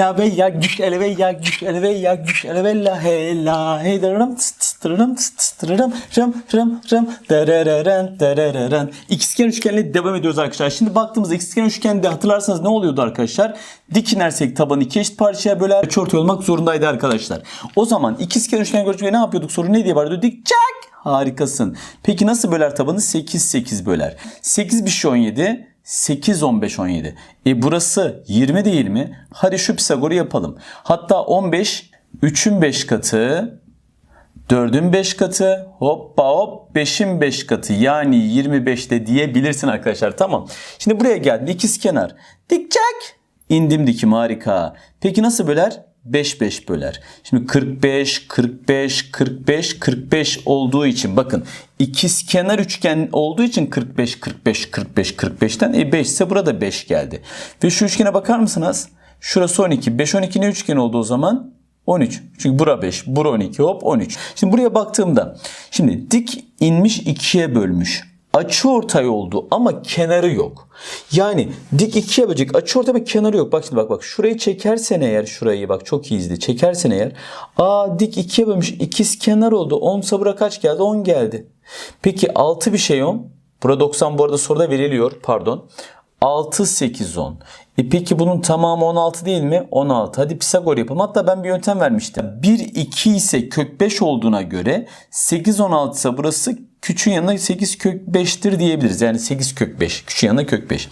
la ya güç ele ya güç ele ya güç ele ve la he la he dırırım tırırım tırırım rım rım rım derereren derereren İkizkenar üçgenle devam ediyoruz arkadaşlar. Şimdi baktığımızda ikizkenar üçgende hatırlarsanız ne oluyordu arkadaşlar? Dik inersek tabanı iki eşit parçaya böler açıortay olmak zorundaydı arkadaşlar. O zaman ikizkenar üçgen görüşmeye ne yapıyorduk? Soru ne diye vardı? Dik çak Harikasın. Peki nasıl böler tabanı? 8 8 böler. 8 bir şey 17. 8 15 17. E burası 20 değil mi? Hadi şu Pisagor'u yapalım. Hatta 15 3'ün 5 katı 4'ün 5 katı hoppa hop 5'in 5 katı yani 25 de diyebilirsin arkadaşlar tamam. Şimdi buraya geldim ikiz kenar dikecek indim dikim harika. Peki nasıl böler? 5 5 böler. Şimdi 45 45 45 45 olduğu için bakın ikiz kenar üçgen olduğu için 45 45 45 45'ten e 5 ise burada 5 geldi. Ve şu üçgene bakar mısınız? Şurası 12. 5 12 ne üçgen oldu o zaman? 13. Çünkü bura 5, bura 12 hop 13. Şimdi buraya baktığımda şimdi dik inmiş ikiye bölmüş. Açı ortay oldu ama kenarı yok. Yani dik ikiye bölecek açı ortay ama kenarı yok. Bak şimdi bak bak şurayı çekersen eğer şurayı bak çok iyi izle. Çekersen eğer aa dik ikiye bölmüş ikiz kenar oldu. 10 sabıra kaç geldi? 10 geldi. Peki 6 bir şey 10. Burada 90 bu arada soruda veriliyor pardon. 6, 8, 10. E peki bunun tamamı 16 değil mi? 16. Hadi Pisagor yapalım. Hatta ben bir yöntem vermiştim. 1, 2 ise kök 5 olduğuna göre 8, 16 ise burası küçüğün yanına 8 kök 5'tir diyebiliriz. Yani 8 kök 5. Küçüğün yanına kök 5.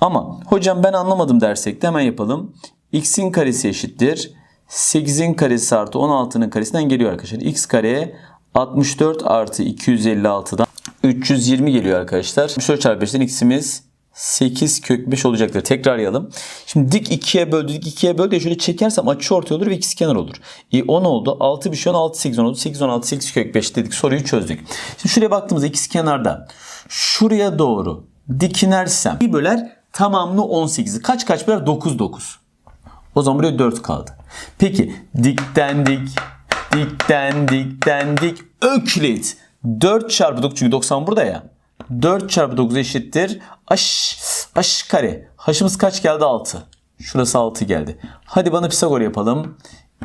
Ama hocam ben anlamadım dersek de hemen yapalım. x'in karesi eşittir. 8'in karesi artı 16'nın karesinden geliyor arkadaşlar. x kare 64 artı 256'dan 320 geliyor arkadaşlar. 64 çarpı 5'ten x'imiz 8 kök 5 olacaktır. Tekrarlayalım. Şimdi dik 2'ye böldü. Dik 2'ye böldü. Şöyle çekersem açı ortay olur ve ikiz kenar olur. E 10 oldu. 6 bir şey 16 8 10 oldu. 8 16 8 kök 5 dedik. Soruyu çözdük. Şimdi şuraya baktığımızda ikiz kenarda şuraya doğru dik inersem böler tamamını 18'i. Kaç kaç böler? 9 9. O zaman buraya 4 kaldı. Peki dikten dik, dikten dikten dik öklit. 4 çarpı 9 çünkü 90 burada ya. 4 çarpı 9 eşittir. Aş, aş kare. Haşımız kaç geldi? 6. Şurası 6 geldi. Hadi bana Pisagor yapalım.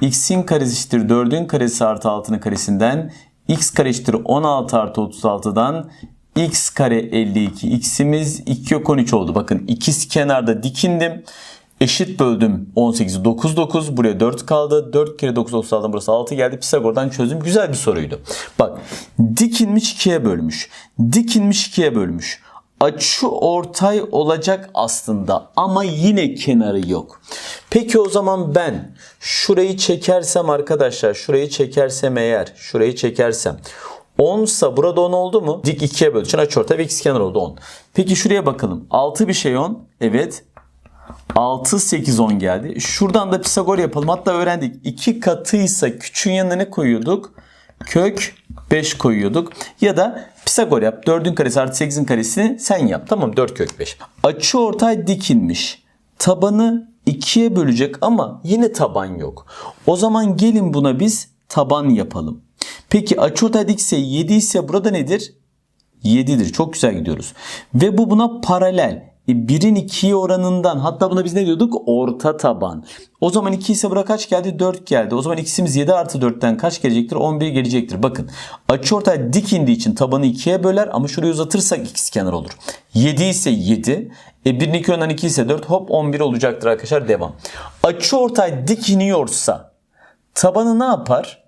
x'in karesi eşittir 4'ün karesi artı 6'nın karesinden. x kare eşittir 16 artı 36'dan. x kare 52. x'imiz 2 yok 13 oldu. Bakın ikiz kenarda dikindim. Eşit böldüm 18'i 9 9 buraya 4 kaldı. 4 kere 9 36 burası 6 geldi. Pisagor'dan çözdüm. Güzel bir soruydu. Bak dikinmiş 2'ye bölmüş. Dikinmiş 2'ye bölmüş. Açı ortay olacak aslında ama yine kenarı yok. Peki o zaman ben şurayı çekersem arkadaşlar şurayı çekersem eğer şurayı çekersem 10 ise burada 10 oldu mu? Dik 2'ye böldü. Açı ortay ve x kenar oldu 10. Peki şuraya bakalım. 6 bir şey 10. Evet. 6, 8, 10 geldi. Şuradan da Pisagor yapalım. Hatta öğrendik. 2 katıysa küçüğün yanına ne koyuyorduk? Kök 5 koyuyorduk. Ya da Pisagor yap. 4'ün karesi artı 8'in karesini sen yap. Tamam 4 kök 5. Açı ortay dikilmiş. Tabanı 2'ye bölecek ama yine taban yok. O zaman gelin buna biz taban yapalım. Peki açı ortay dikse 7 ise burada nedir? 7'dir. Çok güzel gidiyoruz. Ve bu buna paralel. E, 1'in 2'ye oranından hatta buna biz ne diyorduk? Orta taban. O zaman 2 ise buraya kaç geldi? 4 geldi. O zaman x'imiz 7 artı 4'ten kaç gelecektir? 11 gelecektir. Bakın açıortay dik indiği için tabanı 2'ye böler ama şurayı uzatırsak x kenar olur. 7 ise 7. E 1'in 2 oranından 2 ise 4 hop 11 olacaktır arkadaşlar. Devam. Açıortay dik iniyorsa tabanı ne yapar?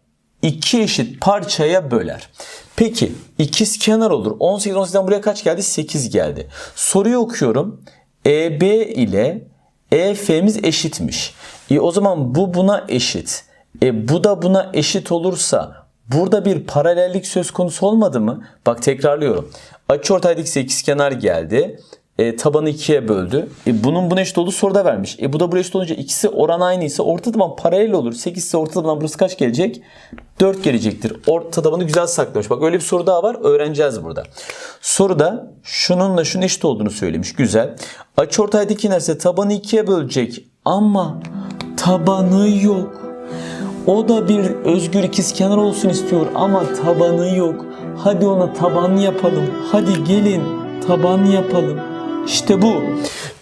İki eşit parçaya böler. Peki ikiz kenar olur. 18 18'den buraya kaç geldi? 8 geldi. Soruyu okuyorum. EB ile EF'miz eşitmiş. E o zaman bu buna eşit. E bu da buna eşit olursa burada bir paralellik söz konusu olmadı mı? Bak tekrarlıyorum. Açıortay dik 8 kenar geldi. E, tabanı ikiye böldü. E, bunun buna eşit olduğu soruda vermiş. E, bu da buraya eşit olunca ikisi oran aynıysa orta taban paralel olur. 8 ise orta taban burası kaç gelecek? 4 gelecektir. Orta tabanı güzel saklamış. Bak öyle bir soru daha var. Öğreneceğiz burada. Soruda şununla şunun eşit olduğunu söylemiş. Güzel. Açıortay dik inerse tabanı ikiye bölecek. Ama tabanı yok. O da bir özgür ikizkenar olsun istiyor ama tabanı yok. Hadi ona taban yapalım. Hadi gelin taban yapalım. İşte bu.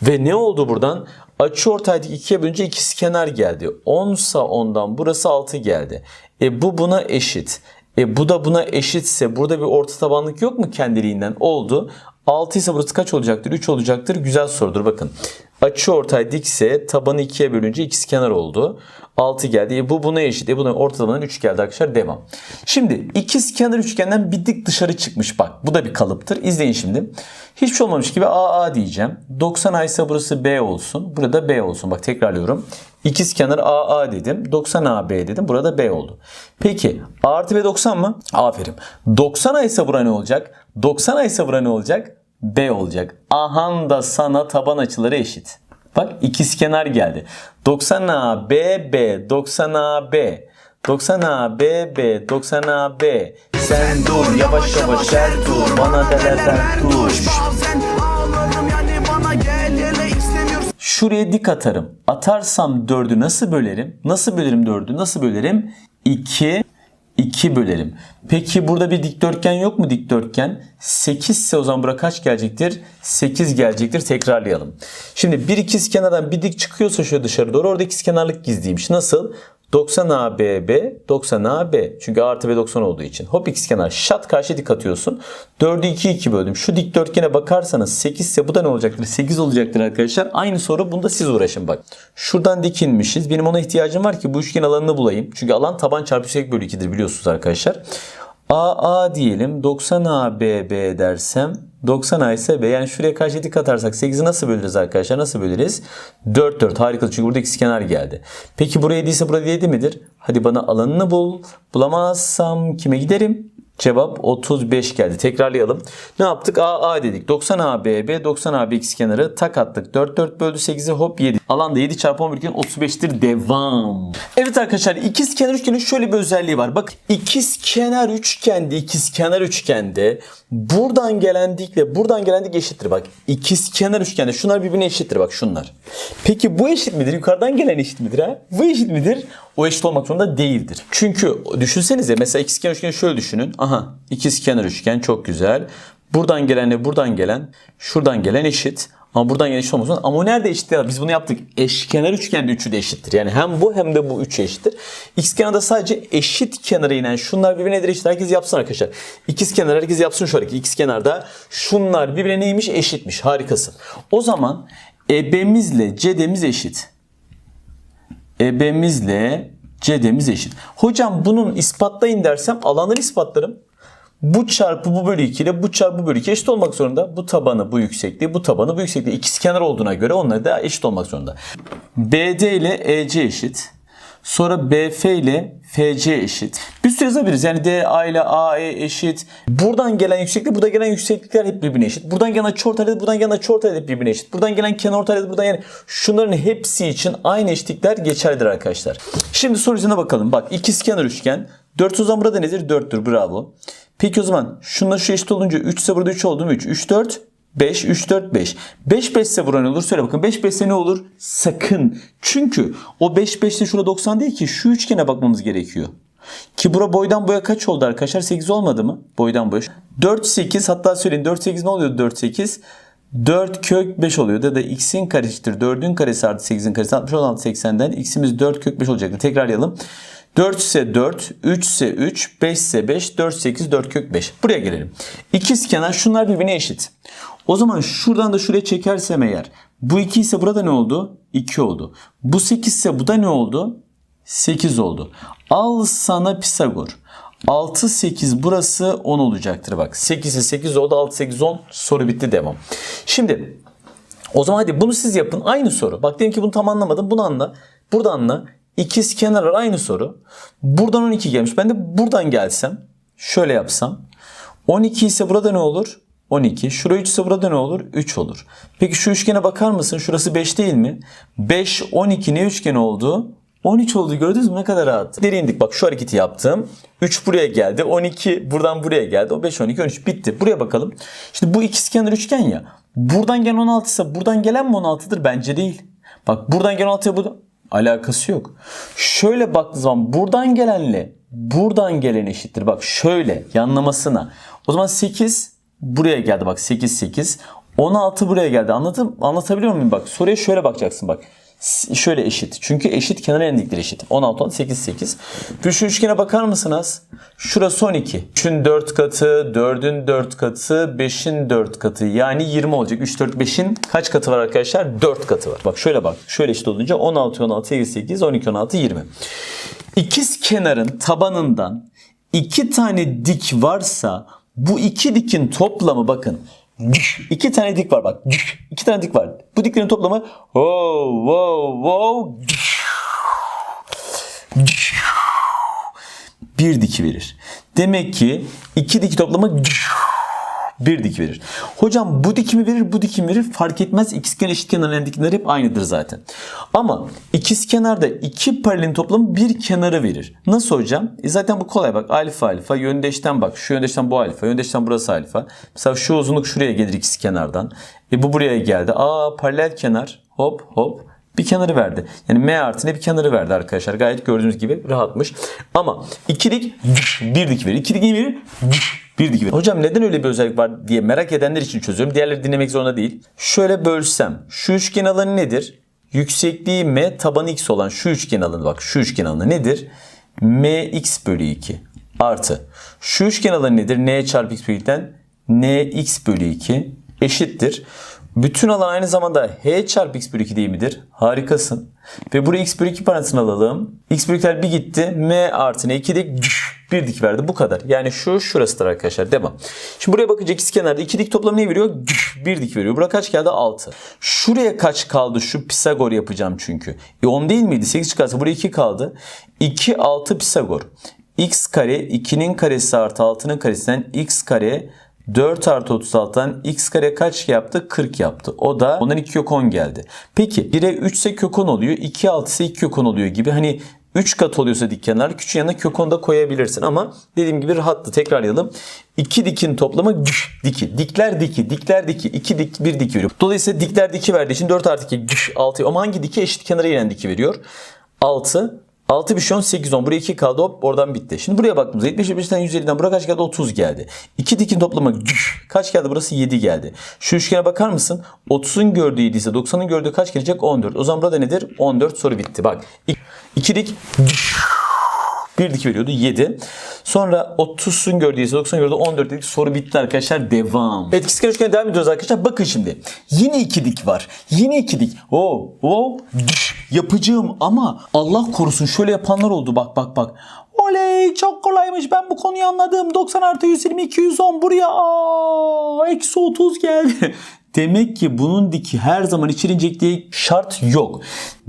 Ve ne oldu buradan? Açı ortaydık 2'ye bölünce ikisi kenar geldi. 10 sa 10'dan burası 6 geldi. E bu buna eşit. E bu da buna eşitse burada bir orta tabanlık yok mu kendiliğinden? Oldu. 6 ise burası kaç olacaktır? 3 olacaktır. Güzel sorudur bakın. Açı ortay dikse tabanı 2'ye bölünce ikisi kenar oldu. 6 geldi. E bu buna eşit. E buna orta tabandan 3 geldi arkadaşlar. Devam. Şimdi ikiz kenar üçgenden bir dik dışarı çıkmış. Bak bu da bir kalıptır. İzleyin şimdi. Hiçbir şey olmamış gibi AA diyeceğim. 90 A ise burası B olsun. Burada B olsun. Bak tekrarlıyorum. İkiz kenar AA dedim. 90 AB dedim. Burada B oldu. Peki artı B 90 mı? Aferin. 90 A ise bura ne olacak? 90 A ise bura ne olacak? B olacak. Ahan da sana taban açıları eşit. Bak ikiz kenar geldi. 90 A B B 90 A B 90 A B B 90 A B Sen dur yavaş yavaş her tur bana delerden tuş Şuraya dik atarım. Atarsam 4'ü nasıl bölerim? Nasıl bölerim 4'ü? Nasıl bölerim? 2 2 bölerim. Peki burada bir dikdörtgen yok mu dikdörtgen? 8 ise o zaman buraya kaç gelecektir? 8 gelecektir. Tekrarlayalım. Şimdi bir ikiz kenardan bir dik çıkıyorsa şöyle dışarı doğru orada ikizkenarlık gizliymiş. Nasıl? 90 ABB, 90 AB. Çünkü artı B 90 olduğu için. Hop ikizkenar şat karşı dik atıyorsun. 4'ü 2 2 böldüm. Şu dikdörtgene bakarsanız 8 ise bu da ne olacaktır? 8 olacaktır arkadaşlar. Aynı soru bunda siz uğraşın bak. Şuradan dikinmişiz. Benim ona ihtiyacım var ki bu üçgen alanını bulayım. Çünkü alan taban çarpı yükseklik bölü 2'dir biliyorsunuz arkadaşlar. AA diyelim 90 ABB dersem 90 A ise B. Yani şuraya karşı dik atarsak 8'i nasıl bölürüz arkadaşlar? Nasıl bölürüz? 4 4 harika çünkü burada ikizkenar geldi. Peki buraya 7 ise burada 7 midir? Hadi bana alanını bul. Bulamazsam kime giderim? Cevap 35 geldi. Tekrarlayalım. Ne yaptık? A A dedik. 90 A B B 90 A B kenarı tak attık. 4 4 böldü 8'i hop 7. Alanda 7 çarpı 11 iken 35'tir. Devam. Evet arkadaşlar ikiz kenar üçgenin şöyle bir özelliği var. Bak ikiz kenar üçgende ikiz kenar üçgende buradan gelen dikle buradan gelen dik eşittir. Bak ikiz kenar üçgende şunlar birbirine eşittir bak şunlar. Peki bu eşit midir? Yukarıdan gelen eşit midir ha? Bu eşit midir? O eşit olmak zorunda değildir. Çünkü düşünsenize mesela ikizkenar üçgeni şöyle düşünün. Aha ikizkenar üçgen çok güzel. Buradan gelenle buradan gelen, şuradan gelen eşit. Ama buradan gelen eşit zorunda. Ama nerede eşit değil? Biz bunu yaptık. Eşkenar üçgende üçü de eşittir. Yani hem bu hem de bu üç eşittir. İkizkenarda sadece eşit kenara inen şunlar birbirine eşit? Herkes yapsın arkadaşlar. İkizkenar herkes yapsın şu hareketi. İkizkenarda şunlar birbirine neymiş? Eşitmiş. Harikasın. O zaman ebemizle cedemiz eşit ebemizle cedemiz eşit. Hocam bunun ispatlayın dersem alanları ispatlarım. Bu çarpı bu bölü 2 ile bu çarpı bu bölü 2 eşit olmak zorunda. Bu tabanı bu yüksekliği, bu tabanı bu yüksekliği. İkizkenar olduğuna göre onlar da eşit olmak zorunda. BD ile EC eşit. Sonra BF ile FC eşit. Bir sürü yazabiliriz. Yani DA ile AE eşit. Buradan gelen yükseklik, buradan gelen yükseklikler hep birbirine eşit. Buradan gelen açıortay buradan gelen açıortay hep birbirine eşit. Buradan gelen kenarortay buradan yani şunların hepsi için aynı eşitlikler geçerlidir arkadaşlar. Şimdi soru yüzüne bakalım. Bak ikizkenar üçgen. 4 o zaman burada nedir? 4'tür. Bravo. Peki o zaman şunla şu eşit olunca 3 ise burada 3 oldu mu? 3. 3 4 5, 3, 4, 5. 5, 5 ise bura ne olur? Söyle bakın. 5, 5 ise ne olur? Sakın. Çünkü o 5, 5 de şurada 90 değil ki. Şu üçgene bakmamız gerekiyor. Ki bura boydan boya kaç oldu arkadaşlar? 8 olmadı mı? Boydan boya. 4, 8 hatta söyleyin 4, 8 ne oluyordu 4, 8? 4 kök 5 oluyordu. Ya da x'in karesidir. 4'ün karesi artı 8'in karesi 60 olan 80'den x'imiz 4 kök 5 olacaktı. Tekrarlayalım. 4 ise 4, 3 ise 3, 5 ise 5, 4, 8, 4 kök 5. Buraya gelelim. İkiz kenar şunlar birbirine eşit. O zaman şuradan da şuraya çekersem eğer bu 2 ise burada ne oldu? 2 oldu. Bu 8 ise bu da ne oldu? 8 oldu. Al sana Pisagor. 6, 8 burası 10 olacaktır bak. 8 ise 8 oldu. 6, 8, 10. Soru bitti devam. Şimdi o zaman hadi bunu siz yapın. Aynı soru. Bak diyelim ki bunu tam anlamadım. Bunu anla. Burada anla. İkiz kenarlar aynı soru. Buradan 12 gelmiş. Ben de buradan gelsem. Şöyle yapsam. 12 ise burada ne olur? 12. Şuraya 3 ise burada ne olur? 3 olur. Peki şu üçgene bakar mısın? Şurası 5 değil mi? 5, 12 ne üçgen oldu? 13 oldu gördünüz mü ne kadar rahat. Deri indik bak şu hareketi yaptım. 3 buraya geldi. 12 buradan buraya geldi. O 5, 12, 13 bitti. Buraya bakalım. Şimdi bu ikizkenar üçgen ya. Buradan gelen 16 ise buradan gelen mi 16'dır? Bence değil. Bak buradan gelen 16 bu alakası yok. Şöyle baktığı zaman buradan gelenle buradan gelen eşittir. Bak şöyle yanlamasına. O zaman 8 buraya geldi bak 8 8. 16 buraya geldi. Anladım, anlatabiliyor muyum? Bak soruya şöyle bakacaksın bak. Şöyle eşit. Çünkü eşit kenar endikleri eşit. 16, 16, 8, 8. Bir şu üçgene bakar mısınız? Şurası 12. 3'ün 4 katı, 4'ün 4 katı, 5'in 4 katı. Yani 20 olacak. 3, 4, 5'in kaç katı var arkadaşlar? 4 katı var. Bak şöyle bak. Şöyle eşit olunca 16, 16, 8, 8, 12, 16, 20. İkiz kenarın tabanından iki tane dik varsa bu iki dikin toplamı bakın. iki tane dik var bak. iki tane dik var. Bu diklerin toplamı wow wow wow bir diki verir. Demek ki iki diki toplamı bir dik verir. Hocam bu dikimi verir, bu dikimi verir fark etmez. İkizkenar eşitkenarların dikimleri hep aynıdır zaten. Ama ikizkenarda iki paralelin toplamı bir kenarı verir. Nasıl hocam? E zaten bu kolay bak. Alfa alfa yöndeşten bak. Şu yöndeşten bu alfa, yöndeşten burası alfa. Mesela şu uzunluk şuraya gelir ikizkenardan. E bu buraya geldi. Aa paralel kenar. Hop hop bir kenarı verdi. Yani M artı ne bir kenarı verdi arkadaşlar. Gayet gördüğünüz gibi rahatmış. Ama ikilik bir dik verir. İkilik iyi verir. Bir dik. Hocam neden öyle bir özellik var diye merak edenler için çözüyorum. Diğerleri dinlemek zorunda değil. Şöyle bölsem. Şu üçgen alanı nedir? Yüksekliği M tabanı X olan şu üçgen alanı bak şu üçgen alanı nedir? MX bölü 2 artı. Şu üçgen alanı nedir? N çarpı X bölü 2'den NX bölü 2 eşittir. Bütün alan aynı zamanda h çarpı x bölü 2 değil midir? Harikasın. Ve buraya x bölü 2 parantezini alalım. x bölü 2'ler bir gitti. m artı n 2 dik bir dik verdi. Bu kadar. Yani şu şurasıdır arkadaşlar. Devam. Şimdi buraya bakınca x kenarda 2 dik toplamı ne veriyor? Bir dik veriyor. Buraya kaç geldi? 6. Şuraya kaç kaldı? Şu Pisagor yapacağım çünkü. E 10 değil miydi? 8 çıkarsa buraya 2 kaldı. 2 6 Pisagor. x kare 2'nin karesi artı 6'nın karesinden x kare 4 artı 36'dan x kare kaç yaptı? 40 yaptı. O da ondan 2 kök 10 geldi. Peki 1'e 3 ise kök 10 oluyor. 2 6 ise 2 kök 10 oluyor gibi. Hani 3 kat oluyorsa dik kenar küçük yanına kök 10 da koyabilirsin ama dediğim gibi rahattı. Tekrarlayalım. 2 dikin toplamı diki. Dikler diki, dikler diki. 2 dik, 1 diki veriyor. Dolayısıyla dikler diki verdiği için 4 artı 2 6. Ama hangi diki eşit kenara inen diki veriyor? 6 6 bir şey 10 8 10. Buraya 2 kaldı hop oradan bitti. Şimdi buraya baktığımızda 75'ten 150'den buraya kaç geldi? 30 geldi. 2 dikin toplamı kaç geldi? Burası 7 geldi. Şu üçgene bakar mısın? 30'un gördüğü 7 ise 90'ın gördüğü kaç gelecek? 14. O zaman burada nedir? 14 soru bitti. Bak 2 dik bir dik veriyordu 7. Sonra 30'un gördüğü ise 90'ın gördüğü 14 dedik. Soru bitti arkadaşlar. Devam. Etkisiz üçgene devam ediyoruz arkadaşlar. Bakın şimdi. Yine iki dik var. Yine iki dik. Oo, oo, yapacağım ama Allah korusun şöyle yapanlar oldu. Bak bak bak. Oley çok kolaymış ben bu konuyu anladım. 90 artı 120 210 buraya aa, eksi 30 geldi. Demek ki bunun diki her zaman içeri inecek diye şart yok.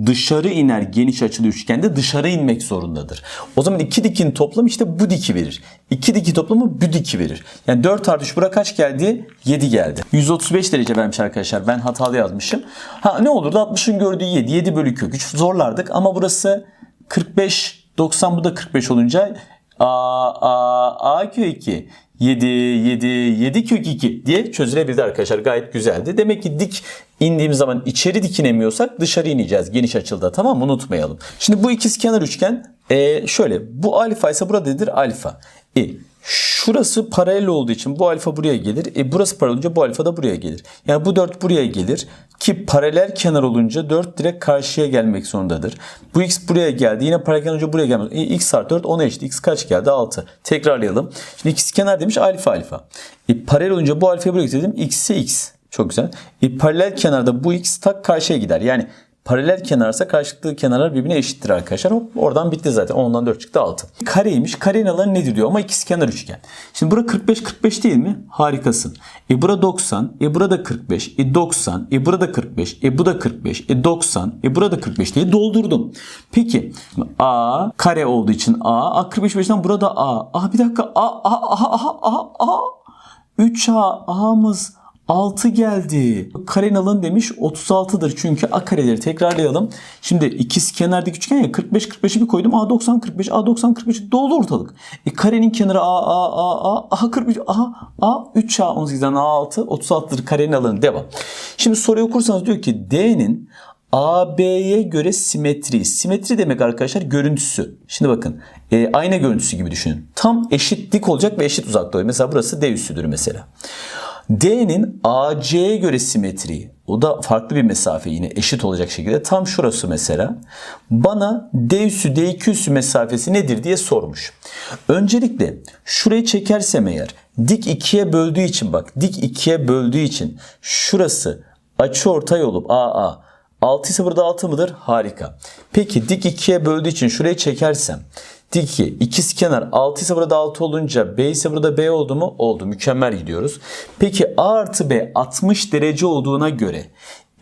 Dışarı iner geniş açılı üçgende dışarı inmek zorundadır. O zaman iki dikin toplamı işte bu diki verir. İki diki toplamı bu diki verir. Yani 4 artı 3 bura kaç geldi? 7 geldi. 135 derece vermiş arkadaşlar. Ben hatalı yazmışım. Ha ne olurdu? 60'ın gördüğü 7. 7 bölü kök 3 zorlardık ama burası 45 90 bu da 45 olunca a a a kök 2 7 7 7 kök 2 diye çözülebildi arkadaşlar. Gayet güzeldi. Demek ki dik indiğimiz zaman içeri dikinemiyorsak dışarı ineceğiz geniş açılda tamam? Unutmayalım. Şimdi bu ikiz kenar üçgen e, şöyle bu alfa ise burada nedir? Alfa. E, Şurası paralel olduğu için bu alfa buraya gelir. E burası paralel olunca bu alfa da buraya gelir. Yani bu 4 buraya gelir. Ki paralel kenar olunca 4 direkt karşıya gelmek zorundadır. Bu x buraya geldi. Yine paralel kenar olunca buraya gelmez. E, x artı 4 10'a eşit. x kaç geldi? 6. Tekrarlayalım. Şimdi x kenar demiş alfa alfa. E, paralel olunca bu alfaya buraya getirdim. x x. Çok güzel. E, paralel kenarda bu x tak karşıya gider. Yani Paralel kenarsa karşılıklı kenarlar birbirine eşittir arkadaşlar. Hop, oradan bitti zaten. 10'dan 4 çıktı 6. Kareymiş. Karenin alanı nedir diyor ama ikiz kenar üçgen. Şimdi bura 45 45 değil mi? Harikasın. E bura 90. E burada 45. E 90. E burada 45. E bu da 45. E 90. E burada 45 diye doldurdum. Peki A kare olduğu için A. A 45'ten burada A. A bir dakika. A A A A A A. 3A A'mız 6 geldi. Karenin alanı demiş 36'dır. Çünkü a kareleri tekrarlayalım. Şimdi ikiz kenardaki üçgen ya 45 45'i bir koydum. A 90 45 A 90 45 dolu ortalık. E karenin kenarı A A A A A 45 A A 3A 18'den A 6 36'dır karenin alanı. Devam. Şimdi soruyu okursanız diyor ki D'nin AB'ye göre simetri. Simetri demek arkadaşlar görüntüsü. Şimdi bakın e, ayna görüntüsü gibi düşünün. Tam eşit dik olacak ve eşit uzakta olacak. Mesela burası D üssüdür mesela. D'nin AC'ye göre simetriği o da farklı bir mesafe yine eşit olacak şekilde tam şurası mesela bana D üssü D2 üssü mesafesi nedir diye sormuş. Öncelikle şurayı çekersem eğer dik ikiye böldüğü için bak dik ikiye böldüğü için şurası açı ortay olup AA 6 ise burada 6 mıdır? Harika. Peki dik ikiye böldüğü için şurayı çekersem dik 2 ikiz kenar 6 ise burada 6 olunca B ise burada B oldu mu? Oldu. Mükemmel gidiyoruz. Peki A artı B 60 derece olduğuna göre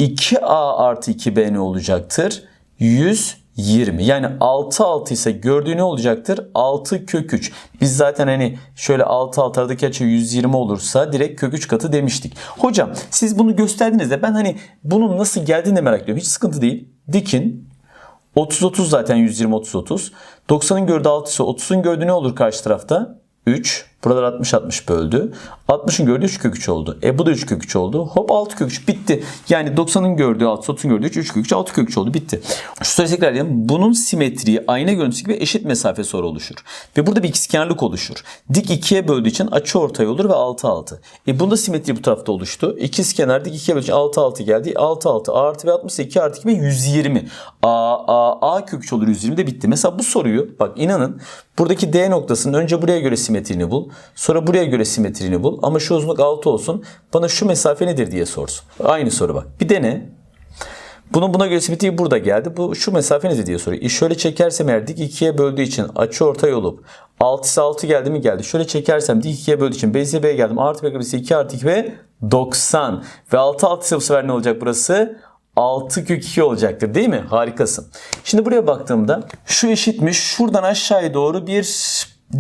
2A artı 2B ne olacaktır? 120. Yani 6 6 ise gördüğü ne olacaktır? 6 kök 3. Biz zaten hani şöyle 6 6 aradaki açı 120 olursa direkt kök 3 katı demiştik. Hocam siz bunu gösterdiğinizde ben hani bunun nasıl geldiğini de merak ediyorum. Hiç sıkıntı değil. Dikin 30 30 zaten 120 30 30. 90'ın gördüğü 6 ise 30'un gördüğü ne olur karşı tarafta? 3. Buralar 60 60 böldü. 60'ın gördüğü 3 kök 3 oldu. E bu da 3 kök 3 oldu. Hop 6 kök 3 bitti. Yani 90'ın gördüğü 6, 30'un gördüğü 3, 3 kök 3, 6 kök 3 oldu. Bitti. Şu soruyu tekrarlayalım. Bunun simetriği ayna görüntüsü gibi eşit mesafe sonra oluşur. Ve burada bir ikizkenarlık oluşur. Dik 2'ye böldüğü için açı ortay olur ve 6 6. E bunda simetri bu tarafta oluştu. İkizkenar dik 2'ye böldüğü için 6 6 geldi. 6 6 A artı ve 60 2 artı 2 ve 120. A, A, A kök 3 olur 120 de bitti. Mesela bu soruyu bak inanın buradaki D noktasının önce buraya göre simetrini bul. Sonra buraya göre simetrini bul. Ama şu uzunluk 6 olsun. Bana şu mesafe nedir diye sorsun. Aynı soru bak. Bir dene. Bunun buna göre simetriği burada geldi. Bu şu mesafe nedir diye soruyor. E şöyle çekersem eğer dik 2'ye böldüğü için açı ortay olup 6 ise 6 geldi mi geldi. Şöyle çekersem dik 2'ye böldüğü için B ise B geldim. Artı B ise 2 artı 2 ve 90. Ve 6 6 ise bu sefer ne olacak burası? 6 kök 2 olacaktır değil mi? Harikasın. Şimdi buraya baktığımda şu eşitmiş. Şuradan aşağıya doğru bir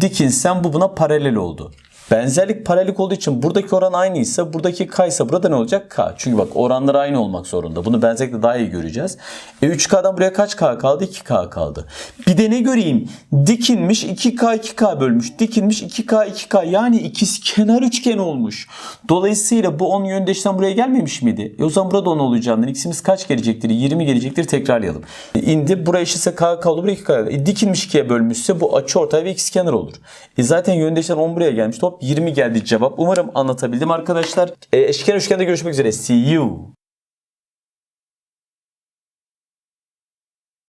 dikinsem bu buna paralel oldu. Benzerlik paralellik olduğu için buradaki oran aynıysa buradaki k ise burada ne olacak? K. Çünkü bak oranlar aynı olmak zorunda. Bunu benzerlikle daha iyi göreceğiz. E 3K'dan buraya kaç K kaldı? 2K kaldı. Bir de ne göreyim? Dikinmiş 2K 2K bölmüş. Dikinmiş 2K 2K yani ikiz kenar üçgen olmuş. Dolayısıyla bu 10 yöndeşten buraya gelmemiş miydi? E o zaman burada 10 olacağından x'imiz kaç gelecektir? 20 gelecektir. Tekrarlayalım. E indi. Buraya eşitse K kaldı. Buraya 2K kaldı. E dikilmiş 2'ye bölmüşse bu açı ortay ve x kenar olur. E zaten yöndeşler 10 buraya gelmiş. Top 20 geldi cevap. Umarım anlatabildim arkadaşlar. E, eşkenar üçgende görüşmek üzere. See you.